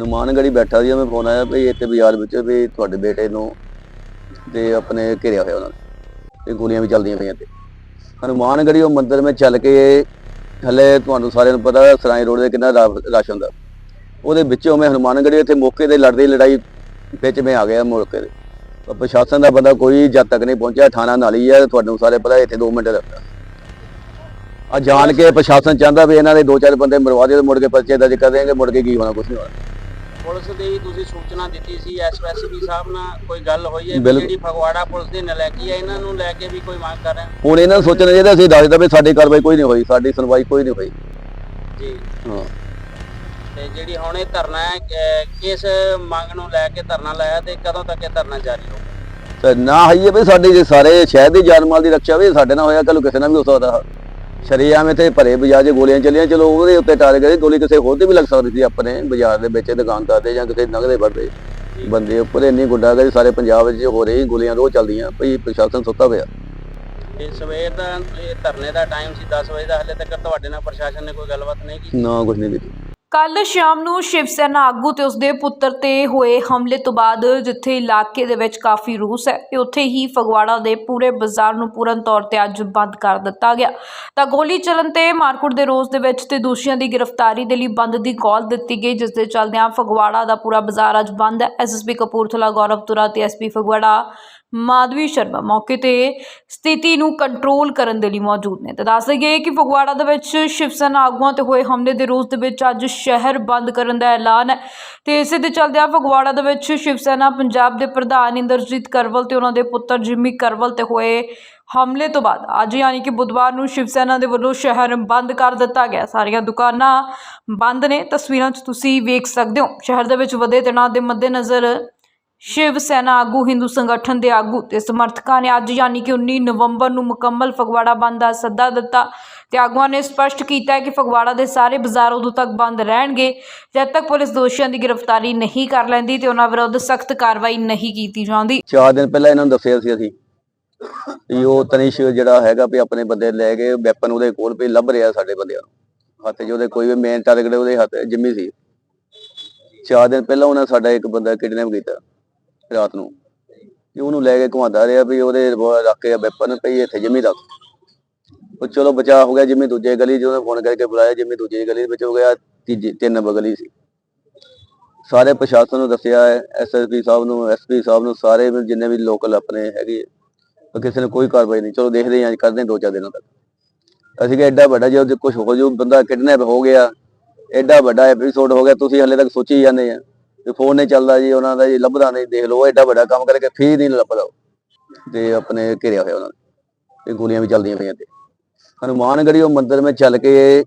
ਹਨੂਮਾਨਗੜੀ ਬੈਠਾ ਸੀ ਮੈਂ ਫੋਨ ਆਇਆ ਵੀ ਇੱਥੇ ਬਾਜ਼ਾਰ ਵਿੱਚ ਵੀ ਤੁਹਾਡੇ ਬੇਟੇ ਨੂੰ ਤੇ ਆਪਣੇ ਘਿਰਿਆ ਹੋਇਆ ਉਹਨਾਂ ਨੇ ਤੇ ਗੋਲੀਆਂ ਵੀ ਚੱਲਦੀਆਂ ਪਈਆਂ ਤੇ ਹਨੂਮਾਨਗੜੀ ਉਹ ਮੰਦਿਰ ਵਿੱਚ ਚੱਲ ਕੇ ਹਲੇ ਤੁਹਾਨੂੰ ਸਾਰਿਆਂ ਨੂੰ ਪਤਾ ਸਰਾਏ ਰੋਡ ਦੇ ਕਿੰਨਾ ਰਸ਼ ਹੁੰਦਾ। ਉਹਦੇ ਵਿੱਚੋਂ ਮੈਂ ਹਨੂਮਾਨਗੜੀ ਇੱਥੇ ਮੌਕੇ ਤੇ ਲੜਦੀ ਲੜਾਈ ਵਿੱਚ ਮੈਂ ਆ ਗਿਆ ਮੌਕੇ ਤੇ। ਪ੍ਰਸ਼ਾਸਨ ਦਾ ਬੰਦਾ ਕੋਈ ਜਦ ਤੱਕ ਨਹੀਂ ਪਹੁੰਚਿਆ, ਥਾਣਾ ਨਾਲ ਹੀ ਹੈ ਤੁਹਾਨੂੰ ਸਾਰੇ ਪਤਾ ਇੱਥੇ 2 ਮਿੰਟ ਲੱਗਦਾ। ਆ ਜਾਣ ਕੇ ਪ੍ਰਸ਼ਾਸਨ ਚਾਹੁੰਦਾ ਵੀ ਇਹਨਾਂ ਦੇ ਦੋ ਚਾਰ ਬੰਦੇ ਮਰਵਾ ਦੇ ਮੁੜ ਕੇ ਪਰਚੇ ਦਰਜ ਕਰ ਦੇਣਗੇ, ਮੁੜ ਕੇ ਕੀ ਹੋਣਾ ਕੁਝ ਨਹੀਂ ਹੋਣਾ। ਪੁਲਿਸ ਦੀ ਤੁਸੀਂ ਸੂਚਨਾ ਦਿੱਤੀ ਸੀ ਐਸਪੀਸੀ ਸਾਹਿਬ ਨਾਲ ਕੋਈ ਗੱਲ ਹੋਈ ਹੈ ਬਿਲਕੁਲ। ਜਿਹੜੀ ਫਗਵਾੜਾ ਪੁਲਿਸ ਦੀ ਨਲਾਇਕੀ ਹੈ ਇਹਨਾਂ ਨੂੰ ਲੈ ਕੇ ਵੀ ਕੋਈ ਮੰਗ ਕਰ ਰਹੇ ਹੋ? ਹੁਣ ਇਹਨਾਂ ਨੂੰ ਸੋਚਣਾ ਚਾਹੀਦਾ ਅਸੀਂ ਦੱਸਦਾ ਵੀ ਸਾਡੀ ਕਾਰਵਾਈ ਕੋਈ ਨਹੀਂ ਹੋਈ ਸਾਡੀ ਸੁਣਵਾਈ ਕੋਈ ਨਹੀਂ ਹੋਈ। ਜੀ। ਹਾਂ। ਤੇ ਜਿਹੜੀ ਹੁਣ ਇਹ ਧਰਨਾ ਹੈ ਅਹ, ਕਿਸ ਮੰਗ ਨੂੰ ਲੈ ਕੇ ਧਰਨਾ ਲਾਇਆ ਤੇ ਕਦੋਂ ਤੱਕ ਇਹ ਧਰਨਾ ਜਾਰੀ ਰਹੂਗਾ ਤੇ ਨਾ ਹਈਏ ਵੀ ਸਾਡੀ ਜੇ ਸਾਰੇ ਸ਼ਹਿਰ ਦੀ ਜਾਨ ਮਾਲ ਦੀ ਰੱਖਿਆ ਵੀ ਸਾਡੇ ਨਾਲ ਹੋਇਆ ਕੱਲ ਕਿਸੇ ਨਾਲ ਵੀ ਹੋ ਸਕਦਾ। ਸ਼ਰੀਆਮ ਇੱਥੇ ਭਰੇ ਬਾਜ਼ਾਰ 'ਚ ਗੋਲੀਆਂ ਚੱਲੀਆਂ ਚਲੋ ਉਹਦੇ ਉੱਤੇ ਟਾਰ ਗਏ ਗੋਲੀ ਕਿਸੇ ਹੋਰ ਤੇ ਵੀ ਲੱਗ ਸਕਦੀ ਸੀ ਆਪਣੇ ਬਾਜ਼ਾਰ ਦੇ ਵਿੱਚ ਦੁਕਾਨਦਾਰ ਤੇ ਜਾਂ ਕਿਸੇ ਨਗਦੇ ਵਰਦੇ ਬੰਦੇ ਉੱਪਰ ਇੰਨੀ ਗੁੰਡਾਗਰਦੀ ਸਾਰੇ ਪੰਜਾਬ ਵਿੱਚ ਹੋ ਰਹੀ ਗੋਲੀਆਂ ਰੋਜ਼ ਚੱਲਦੀਆਂ ਭਈ ਪ੍ਰਸ਼ਾਸਨ ਸੁੱਤਾ ਪਿਆ। ਤੇ ਸਵੇਰ ਦਾ ਇਹ ਧਰਨੇ ਦਾ ਟਾਈਮ ਸੀ 10 ਵਜੇ ਦਾ ਹਲੇ ਤੱਕ ਤੁਹਾਡੇ ਨਾਲ ਪ੍ਰਸ਼ਾਸਨ ਨੇ ਕੋਈ ਗੱਲਬਾਤ ਨਹੀਂ ਕੀਤੀ? ਨਾ ਕੁਝ ਨਹੀਂ ਕੀਤੀ। ਕੱਲ ਸ਼ਾਮ ਨੂੰ ਸ਼ਿਵ ਸੈਨਾ ਆਗੂ ਤੇ ਉਸਦੇ ਪੁੱਤਰ ਤੇ ਹੋਏ ਹਮਲੇ ਤੋਂ ਬਾਅਦ ਜਿੱਥੇ ਇਲਾਕੇ ਦੇ ਵਿੱਚ ਕਾਫੀ ਰੂਸ ਹੈ, ਤੇ ਉੱਥੇ ਹੀ ਫਗਵਾੜਾ ਦੇ ਪੂਰੇ ਬਾਜ਼ਾਰ ਨੂੰ ਪੂਰਨ ਤੌਰ ਤੇ ਅੱਜ ਬੰਦ ਕਰ ਦਿੱਤਾ ਗਿਆ। ਤਾਂ ਗੋਲੀ ਚੱਲਣ ਤੇ ਮਾਰਕੁੱਟ ਦੇ ਰੋਸ ਦੇ ਵਿੱਚ ਤੇ ਦੋਸ਼ੀਆਂ ਦੀ ਗ੍ਰਿਫਤਾਰੀ ਦੇ ਲਈ ਬੰਦ ਦੀ ਕਾਲ ਦਿੱਤੀ ਗਈ, ਜਿਸ ਦੇ ਚੱਲਦਿਆਂ ਫਗਵਾੜਾ ਦਾ ਪੂਰਾ ਬਾਜ਼ਾਰ ਅੱਜ ਬੰਦ ਹੈ। ਐਸਐਸਪੀ ਕਪੂਰਥਲਾ ਗੌਰਵਪੁਰਾ ਤੇ ਐਸਪੀ ਫਗਵਾੜਾ ਮਾਧਵੀ ਸ਼ਰਮਾ ਮੌਕੇ ਤੇ ਸਥਿਤੀ ਨੂੰ ਕੰਟਰੋਲ ਕਰਨ ਦੇ ਲਈ ਮੌਜੂਦ ਨੇ। ਤੇ ਦੱਸ ਦਈਏ ਕਿ ਫਗਵਾੜਾ ਦੇ ਵਿੱਚ ਸ਼ਿਵ ਸੈਨਾ ਆਗੂਆਂ ਤੇ ਹੋਏ ਹਮਲੇ ਦੇ ਰੋਸ ਦੇ ਵਿੱਚ ਅੱਜ ਸ਼ਹਿਰ ਬੰਦ ਕਰਨ ਦਾ ਐਲਾਨ ਹੈ। ਤੇ ਇਸੇ ਦੇ ਚੱਲਦਿਆਂ ਫਗਵਾੜਾ ਦੇ ਵਿੱਚ ਸ਼ਿਵ ਸੈਨਾ ਪੰਜਾਬ ਦੇ ਪ੍ਰਧਾਨ ਇੰਦਰਜੀਤ ਕਰਵਲ ਤੇ ਉਹਨਾਂ ਦੇ ਪੁੱਤਰ ਜਿਮੀ ਕਰਵਲ ਤੇ ਹੋਏ ਹਮਲੇ ਤੋਂ ਬਾਅਦ ਅੱਜ ਯਾਨੀ ਕਿ ਬੁੱਧਵਾਰ ਨੂੰ ਸ਼ਿਵ ਸੈਨਾ ਦੇ ਵੱਲੋਂ ਸ਼ਹਿਰ ਬੰਦ ਕਰ ਦਿੱਤਾ ਗਿਆ। ਸਾਰੀਆਂ ਦੁਕਾਨਾਂ ਬੰਦ ਨੇ। ਤਸਵੀਰਾਂ 'ਚ ਤੁਸੀਂ ਵੇਖ ਸਕਦੇ ਹੋ। ਸ਼ਹਿਰ ਦੇ ਵਿੱਚ ਵਧੇ ਤਣਾਅ ਦੇ ਮੱਦੇਨਜ਼ਰ ਸ਼ਿਵ ਸੈਨਾ ਆਗੂ, ਹਿੰਦੂ ਸੰਗਠਨ ਦੇ ਆਗੂ ਤੇ ਸਮਰਥਕਾਂ ਨੇ ਅੱਜ ਯਾਨੀ ਕਿ 19 ਨਵੰਬਰ ਨੂੰ ਮੁਕੰਮਲ ਫਗਵਾੜਾ ਬੰਦ ਦਾ ਸੱਦਾ ਦਿੱਤਾ। ਤੇ ਆਗੂਆਂ ਨੇ ਸਪਸ਼ਟ ਕੀਤਾ ਹੈ ਕਿ ਫਗਵਾੜਾ ਦੇ ਸਾਰੇ ਬਾਜ਼ਾਰ ਉਦੋਂ ਤੱਕ ਬੰਦ ਰਹਿਣਗੇ, ਜਦ ਤੱਕ ਪੁਲਿਸ ਦੋਸ਼ੀਆਂ ਦੀ ਗ੍ਰਿਫਤਾਰੀ ਨਹੀਂ ਕਰ ਲੈਂਦੀ ਤੇ ਉਹਨਾਂ ਵਿਰੁੱਧ ਸਖਤ ਕਾਰਵਾਈ ਨਹੀਂ ਕੀਤੀ ਜਾਂਦੀ। ਚਾਰ ਦਿਨ ਪਹਿਲਾਂ ਇਹਨਾਂ ਨੂੰ ਦੱਸਿਆ ਸੀ ਅਸੀਂ ਵੀ ਉਹ ਤਨਿਸ਼ ਜਿਹੜਾ ਹੈਗਾ ਵੀ ਆਪਣੇ ਬੰਦੇ ਲੈ ਕੇ ਵੈਪਨ ਉਹਦੇ ਕੋਲ ਵੀ ਲੱਭ ਰਿਹਾ ਸਾਡੇ ਬੰਦਿਆਂ ਨੂੰ। ਹੱਥ 'ਚ ਉਹਦੇ ਕੋਈ ਵੀ ਮੇਨ ਟਾਰਗੇਟ ਉਹਦੇ ਹੱਥ ਜਿੰਮੀ ਸੀ। ਚਾਰ ਦਿਨ ਪਹਿਲਾਂ ਉਹਨਾਂ ਸਾਡਾ ਇੱਕ ਬੰਦਾ ਕਿਡਨੈਪ ਕੀਤਾ। ਰਾਤ ਨੂੰ। ਤੇ ਉਹਨੂੰ ਲੈ ਕੇ ਘੁਮਾਉਂਦਾ ਰਿਹਾ ਵੀ ਉਹਦੇ ਰੱਖ ਕੇ ਵੈਪਨ ਪਈ ਇੱਥੇ ਜਿੰਮੀ ਦਾ ਉਹ ਚਲੋ ਬਚਾ ਹੋ ਗਿਆ ਜਿੰਮੀ ਦੂਜੇ ਗਲੀ 'ਚ ਫੋਨ ਕਰਕੇ ਬੁਲਾਇਆ ਜਿੰਮੀ ਦੂਜੀ ਗਲੀ ਵਿੱਚ ਹੋ ਗਿਆ ਤੀਜੀ, ਤਿੰਨ ਨੰਬਰ ਗਲੀ ਸੀ। ਸਾਰੇ ਪ੍ਰਸ਼ਾਸਨ ਨੂੰ ਦੱਸਿਆ ਹੈ ਐਸਐਸਪੀ ਸਾਹਿਬ ਨੂੰ ਐਸਪੀ ਸਾਹਿਬ ਨੂੰ, ਸਾਰੇ ਜਿੰਨੇ ਵੀ ਲੋਕਲ ਆਪਣੇ ਹੈਗੇ ਪਰ ਕਿਸੇ ਨੇ ਕੋਈ ਕਾਰਵਾਈ ਨਹੀਂ। ਚਲੋ ਦੇਖਦੇ ਹਾਂ ਕਰਦੇ ਦੋ ਚਾਰ ਦਿਨਾਂ ਤੱਕ। ਅਸੀਂ ਕਿ ਐਡਾ ਵੱਡਾ ਜੇ ਕੁਝ ਹੋ ਜੂ ਬੰਦਾ ਕਿਡਨੈਪ ਹੋ ਗਿਆ ਐਡਾ ਵੱਡਾ ਐਪੀਸੋਡ ਹੋ ਗਿਆ, ਤੁਸੀਂ ਹਲੇ ਤੱਕ ਸੋਚੀ ਜਾਂਦੇ ਆ। ਤੇ ਫੋਨ ਨਹੀਂ ਚੱਲਦਾ ਜੀ, ਉਹਨਾਂ ਦਾ ਜੀ ਲੱਭਦਾ ਨਹੀਂ, ਦੇਖ ਲਓ, ਉਹ ਐਡਾ ਵੱਡਾ ਕੰਮ ਕਰਕੇ ਫੇਰ ਨਹੀਂ ਲੱਭਦਾ ਉਹ। ਤੇ ਆਪਣੇ ਘਿਰਿਆ ਹੋਇਆ ਉਹਨਾਂ ਨੇ ਤੇ ਗੋਲੀਆਂ ਵੀ ਚੱਲਦੀਆਂ ਪਈਆਂ ਤੇ ਹਨੂਮਾਨਗੜੀ ਉਹ ਮੰਦਿਰ ਵਿੱਚ ਚੱਲ ਕੇ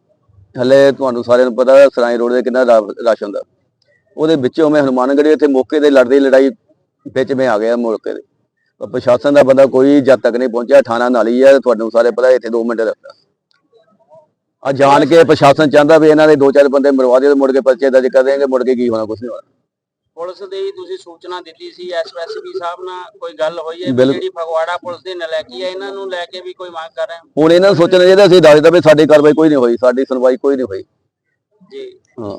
ਹਲੇ ਤੁਹਾਨੂੰ ਸਾਰਿਆਂ ਨੂੰ ਪਤਾ, ਸਰਾਈ ਰੋਡ ਦੇ ਕਿੰਨਾ ਰਸ਼ ਹੁੰਦਾ। ਉਹਦੇ ਵਿੱਚੋਂ ਮੈਂ ਹਨੂਮਾਨਗੜੀ ਇੱਥੇ ਮੌਕੇ ਤੇ ਲੜਦੀ ਲੜਾਈ ਵਿੱਚ ਮੈਂ ਆ ਗਿਆ ਮੌਕੇ ਤੇ ਪ੍ਰਸ਼ਾਸਨ ਦਾ ਬੰਦਾ ਕੋਈ ਜਦ ਤੱਕ ਨਹੀਂ ਪਹੁੰਚਿਆ, ਥਾਣਾ ਨਾਲ ਹੀ ਹੈ ਤੁਹਾਨੂੰ ਸਾਰੇ ਪਤਾ ਇੱਥੇ 2 ਮਿੰਟ ਲੱਗਦਾ। ਆ ਜਾਣ ਕੇ ਪ੍ਰਸ਼ਾਸਨ ਚਾਹੁੰਦਾ ਵੀ ਇਹਨਾਂ ਦੇ ਦੋ ਚਾਰ ਬੰਦੇ ਮਰਵਾ ਦਿਓ ਮੁੜ ਕੇ ਪਰਚੇ ਦਰਜ ਕਰ ਦੇਣਗੇ, ਮੁੜ ਕੇ ਕੀ ਹੋਣਾ ਕੁਝ ਨਹੀਂ ਹੋਣਾ। ਪੁਲਿਸ ਦੀ ਤੁਸੀਂ ਸੂਚਨਾ ਦਿੱਤੀ ਸੀ ਐਸਪੀਸੀ ਸਾਹਿਬ ਨਾਲ ਕੋਈ ਗੱਲ ਹੋਈ ਹੈ? ਬਿਲਕੁਲ। ਜਿਹੜੀ ਫਗਵਾੜਾ ਪੁਲਿਸ ਦੀ ਨਲਾਇਕੀ ਹੈ ਇਹਨਾਂ ਨੂੰ ਲੈ ਕੇ ਵੀ ਕੋਈ ਮੰਗ ਕਰ ਰਹੇ ਹੋ? ਹੁਣ ਇਹਨਾਂ ਨੂੰ ਸੋਚਣਾ ਚਾਹੀਦਾ ਅਸੀਂ ਦੱਸਦਾ ਵੀ ਸਾਡੀ ਕਾਰਵਾਈ ਕੋਈ ਨਹੀਂ ਹੋਈ ਸਾਡੀ ਸੁਣਵਾਈ ਕੋਈ ਨਹੀਂ ਹੋਈ। ਜੀ। ਹਾਂ।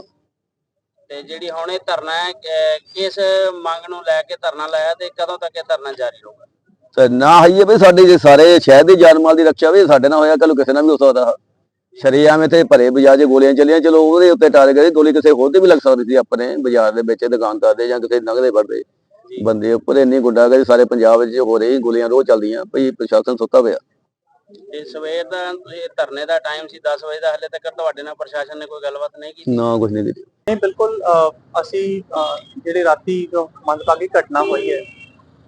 ਤੇ ਜਿਹੜੀ ਹੁਣ ਇਹ ਧਰਨਾ ਹੈ ਕਿਸ ਮੰਗ ਨੂੰ ਲੈ ਕੇ ਧਰਨਾ ਲਾਇਆ ਤੇ ਕਦੋਂ ਤੱਕ ਇਹ ਧਰਨਾ ਜਾਰੀ ਰਹੂਗਾ? ਤੇ ਨਾ ਹਈਏ ਵੀ ਸਾਡੀ ਜੇ ਸਾਰੇ ਸ਼ਹਿਰ ਦੀ ਜਾਨ ਮਾਲ ਦੀ ਰੱਖਿਆ ਵੀ ਸਾਡੇ ਨਾਲ ਹੋਇਆ ਕੱਲ ਕਿਸੇ ਨਾਲ ਵੀ ਹੋ ਸਕਦਾ। ਸ਼ਰੀਆਮ ਇੱਥੇ ਭਰੇ ਬਾਜ਼ਾਰ 'ਚ ਗੋਲੀਆਂ ਚੱਲੀਆਂ ਚਲੋ ਉਹਦੇ ਉੱਤੇ ਟਾਰ ਗਏ ਗੋਲੀ ਕਿਸੇ ਹੋਰ ਤੇ ਵੀ ਲੱਗ ਸਕਦੀ ਸੀ ਆਪਣੇ ਬਾਜ਼ਾਰ ਦੇ ਵਿੱਚ ਦੁਕਾਨਦਾਰ ਦੇ ਜਾਂ ਕਿਸੇ ਨਗਦੇ ਵਰਦੇ ਬੰਦੇ ਉੱਪਰ ਇੰਨੀ ਗੁੰਡਾਗਰਦੀ ਸਾਰੇ ਪੰਜਾਬ ਵਿੱਚ ਹੋ ਰਹੀ ਗੋਲੀਆਂ ਰੋਜ਼ ਚੱਲਦੀਆਂ ਭਈ ਪ੍ਰਸ਼ਾਸਨ ਸੁੱਤਾ ਪਿਆ। ਤੇ ਸਵੇਰ ਦਾ ਇਹ ਧਰਨੇ ਦਾ ਟਾਈਮ ਸੀ 10 ਵਜੇ ਦਾ ਹਲੇ ਤੱਕ ਤੁਹਾਡੇ ਨਾਲ ਪ੍ਰਸ਼ਾਸਨ ਨੇ ਕੋਈ ਗੱਲਬਾਤ ਨਹੀਂ ਕੀਤੀ? ਨਾ ਕੁਝ ਨਹੀਂ ਕੀਤੀ। ਨਹੀਂ ਬਿਲਕੁਲ ਅਸੀਂ ਜਿਹੜੇ ਰਾਤੀ ਮੰਦਭਾਗੀ ਘਟਨਾ ਹੋਈ ਹੈ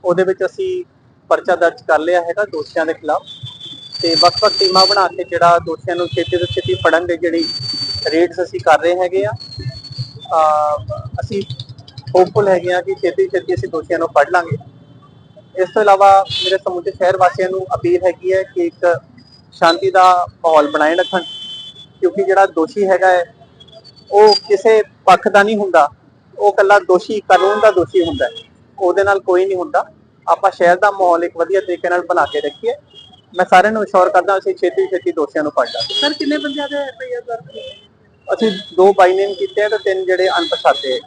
ਉਹਦੇ ਵਿੱਚ ਅਸੀਂ ਪਰਚਾ ਦਰਜ ਕਰ ਲਿਆ ਹੈਗਾ ਦੋਸ਼ੀਆਂ ਦੇ ਖਿਲਾਫ। ਤੇ ਵੱਖ-ਵੱਖ ਟੀਮਾਂ ਬਣਾ ਕੇ ਜਿਹੜਾ ਦੋਸ਼ੀਆਂ ਨੂੰ ਛੇਤੀ ਤੋਂ ਛੇਤੀ ਫੜਨ ਦੇ ਜਿਹੜੀ ਰੇਡਸ ਅਸੀਂ ਕਰ ਰਹੇ ਹੈਗੇ ਆ। ਅਸੀਂ ਹੋਪਫੁਲ ਹੈਗੇ ਆ ਕਿ ਛੇਤੀ ਛੇਤੀ ਅਸੀਂ ਦੋਸ਼ੀਆਂ ਨੂੰ ਫੜ ਲਾਂਗੇ। ਇਸ ਤੋਂ ਇਲਾਵਾ ਮੇਰੇ ਸਮੁੱਚੇ ਸ਼ਹਿਰ ਵਾਸੀਆਂ ਨੂੰ ਅਪੀਲ ਹੈਗੀ ਹੈ ਕਿ ਇੱਕ ਸ਼ਾਂਤੀ ਦਾ ਮਾਹੌਲ ਬਣਾਏ ਰੱਖਣ, ਕਿਉਂਕਿ ਜਿਹੜਾ ਦੋਸ਼ੀ ਹੈਗਾ ਹੈ, ਉਹ ਕਿਸੇ ਪੱਖ ਦਾ ਨਹੀਂ ਹੁੰਦਾ। ਉਹ ਕੱਲਾ ਦੋਸ਼ੀ ਕਾਨੂੰਨ ਦਾ ਦੋਸ਼ੀ ਹੁੰਦਾ ਉਹਦੇ ਨਾਲ ਕੋਈ ਨਹੀਂ ਹੁੰਦਾ। ਆਪਾਂ ਸ਼ਹਿਰ ਦਾ ਮਾਹੌਲ ਇੱਕ ਵਧੀਆ ਤਰੀਕੇ ਨਾਲ ਬਣਾ ਕੇ ਰੱਖੀਏ। ਮੈਂ ਸਾਰਿਆਂ ਨੂੰ ਅਸ਼ੋਰ ਕਰਦਾ ਅਸੀਂ ਛੇਤੀ ਛੇਤੀ ਦੋਸ਼ੀਆਂ ਨੂੰ ਫੜ ਲਾਂਗੇ। ਸਰ ਕਿੰਨੇ ਬੰਦਿਆਂ ਦੇ ਐਫਆਈਆਰ ਦਰਜ? ਅਸੀਂ ਦੋ ਬਾਈ ਨੇਮ ਕੀਤੇ ਆ ਤੇ ਤਿੰਨ ਜਿਹੜੇ ਅਣਪਛਾਤੇ ਹੈ